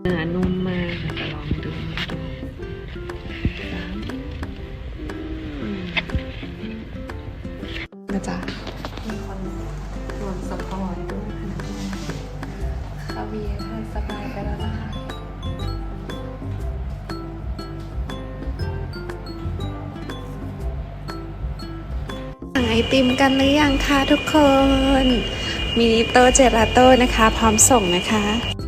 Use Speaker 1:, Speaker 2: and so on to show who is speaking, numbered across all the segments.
Speaker 1: เนื้อนุ่มมากจะลองดูนะจ๊ะ ไอติมกันหรือยังคะทุกคนมินิโตเจลาโต้นะคะ พร้อมส่งนะคะ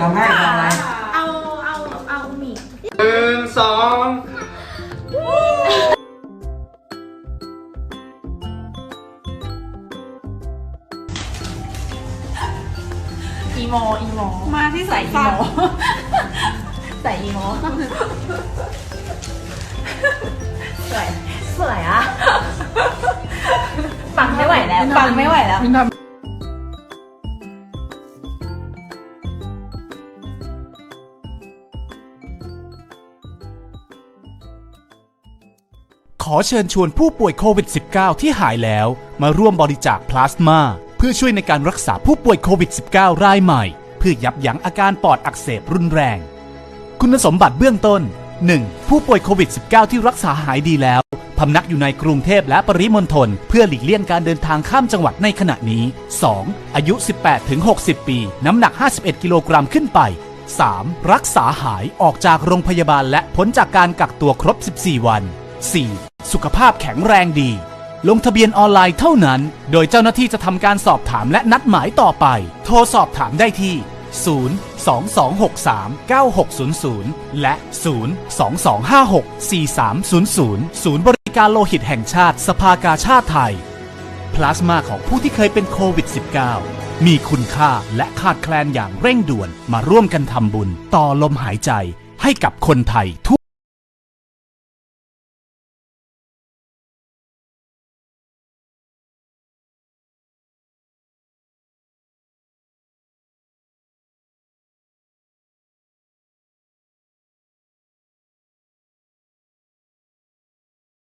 Speaker 2: ทำให้ทำอะไร
Speaker 3: เอาเอาเอาหมี่
Speaker 2: หนึ่งสอง
Speaker 3: อีโมอีโมมาที่ใส่อีโมใส่อีโมสวยสวยอะฟังไม่ไหวแล้วฟังไม่ไหวแล้ว
Speaker 4: ขอเชิญชวนผู้ป่วยโควิด -19 ที่หายแล้วมาร่วมบริจาคพลาสมาเพื่อช่วยในการรักษาผู้ป่วยโควิด -19 รายใหม่ เพื่อยับยั้งอาการปอดอักเสบรุนแรง คุณสมบัติเบื้องต้น 1. ผู้ป่วยโควิด -19 ที่รักษาหายดีแล้ว พำนักอยู่ในกรุงเทพและปริมณฑลเพื่อหลีกเลี่ยงการเดินทางข้ามจังหวัดในขณะนี้ 2. อายุ 18-60 ปี น้ำหนัก 51 กิโลกรัมขึ้นไป 3. รักษาหายออกจากโรงพยาบาลและพ้นจากการกักตัวครบ 14 วัน 4. สุขภาพแข็งแรงดี ลงทะเบียนออนไลน์เท่านั้น โดยเจ้าหน้าที่จะทำการสอบถามและนัดหมายต่อไป โทรสอบถามได้ที่ 0 2 2 6 3 9 6 0 0 และ 0 2 2 5 6 4 3 0 0 ศูนย์บริการโลหิตแห่งชาติสภากาชาติไทย พลาสมาของผู้ที่เคยเป็นโควิด -19 มีคุณค่าและขาดแคลนอย่างเร่งด่วนมาร่วมกันทำบุญ ต่อลมหายใจให้กับคนไทยทั่ว